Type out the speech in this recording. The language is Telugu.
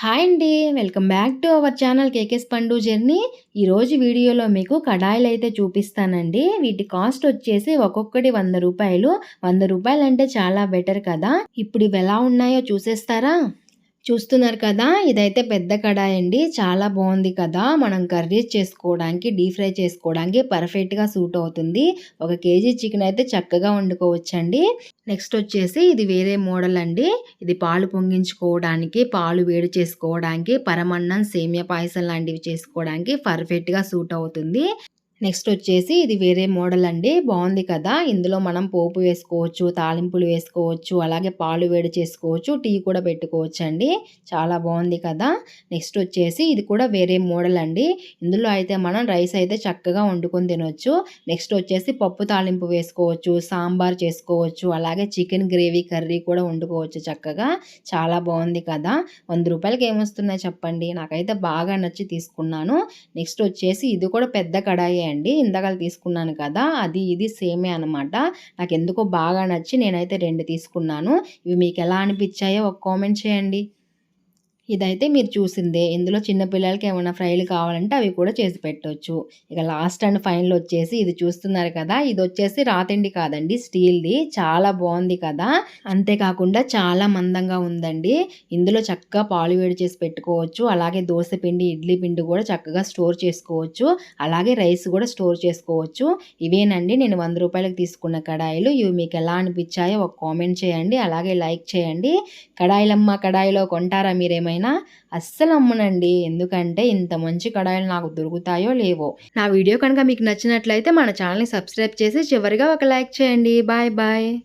హాయ్ అండి welcome back to our channel కేకేస్ పండు జర్నీ. ఈరోజు వీడియోలో మీకు కడాయిలు అయితే చూపిస్తానండి. వీటి కాస్ట్ వచ్చేసి ఒక్కొక్కటి వంద రూపాయలు. వంద రూపాయలు అంటే చాలా బెటర్ కదా. ఇప్పుడు ఇవి ఎలా ఉన్నాయో చూసేస్తారా? చూస్తున్నారు కదా ఇదైతే పెద్ద కడాయి అండి. చాలా బాగుంది కదా. మనం కర్రీస్ చేసుకోవడానికి డీప్ ఫ్రై చేసుకోవడానికి పర్ఫెక్ట్గా సూట్ అవుతుంది. ఒక కేజీ చికెన్ అయితే చక్కగా వండుకోవచ్చండి. నెక్స్ట్ వచ్చేసి ఇది వేరే మోడల్ అండి. ఇది పాలు పొంగించుకోవడానికి పాలు వేడి చేసుకోవడానికి పరమన్నం సేమియా పాయసం లాంటివి చేసుకోవడానికి పర్ఫెక్ట్గా సూట్ అవుతుంది. నెక్స్ట్ వచ్చేసి ఇది వేరే మోడల్ అండి. బాగుంది కదా. ఇందులో మనం పోపు వేసుకోవచ్చు తాలింపులు వేసుకోవచ్చు అలాగే పాలు వేడి చేసుకోవచ్చు టీ కూడా పెట్టుకోవచ్చు అండి చాలా బాగుంది కదా. నెక్స్ట్ వచ్చేసి ఇది కూడా వేరే మోడల్ అండి. ఇందులో అయితే మనం రైస్ అయితే చక్కగా వండుకొని తినొచ్చు. నెక్స్ట్ వచ్చేసి పప్పు తాలింపు వేసుకోవచ్చు సాంబార్ చేసుకోవచ్చు అలాగే చికెన్ గ్రేవీ కర్రీ కూడా వండుకోవచ్చు చక్కగా. చాలా బాగుంది కదా. వంద రూపాయలకి ఏమొస్తున్నాయి చెప్పండి. నాకైతే బాగా నచ్చి తీసుకున్నాను. నెక్స్ట్ వచ్చేసి ఇది కూడా పెద్ద కడాయి అండి. ఇందాక తీసుకున్నాను కదా అది ఇది సేమే అనమాట నాకు ఎందుకో బాగా నచ్చి నేనైతే రెండు తీసుకున్నాను. ఇవి మీకు ఎలా అనిపించాయో ఒక కామెంట్ చేయండి. ఇదైతే మీరు చూసిందే. ఇందులో చిన్నపిల్లలకి ఏమైనా ఫ్రైలు కావాలంటే అవి కూడా చేసి పెట్టవచ్చు ఇక లాస్ట్ అండ్ ఫైనల్ వచ్చేసి ఇది చూస్తున్నారు కదా. ఇది వచ్చేసి రాతిండి కాదండి స్టీల్ది. చాలా బాగుంది కదా. అంతేకాకుండా చాలా మందంగా ఉందండి. ఇందులో చక్కగా పాలు వేడి చేసి పెట్టుకోవచ్చు. అలాగే దోశ పిండి ఇడ్లీ పిండి కూడా చక్కగా స్టోర్ చేసుకోవచ్చు. అలాగే రైస్ కూడా స్టోర్ చేసుకోవచ్చు. ఇవేనండి నేను వంద రూపాయలకు తీసుకున్న కడాయిలు. ఇవి మీకు ఎలా అనిపించాయో ఒక కామెంట్ చేయండి. అలాగే లైక్ చేయండి. కడాయిలమ్మ కడాయిలో కొంటారా మీరేమైనా? అయినా అస్సలు అమ్మనండి. ఎందుకంటే ఇంత మంచి కడాయిలు నాకు దొరుకుతాయో లేవో. నా వీడియో కనుక మీకు నచ్చినట్లయితే మన ఛానల్ని సబ్స్క్రైబ్ చేసి చివరిగా ఒక లైక్ చేయండి. Bye bye.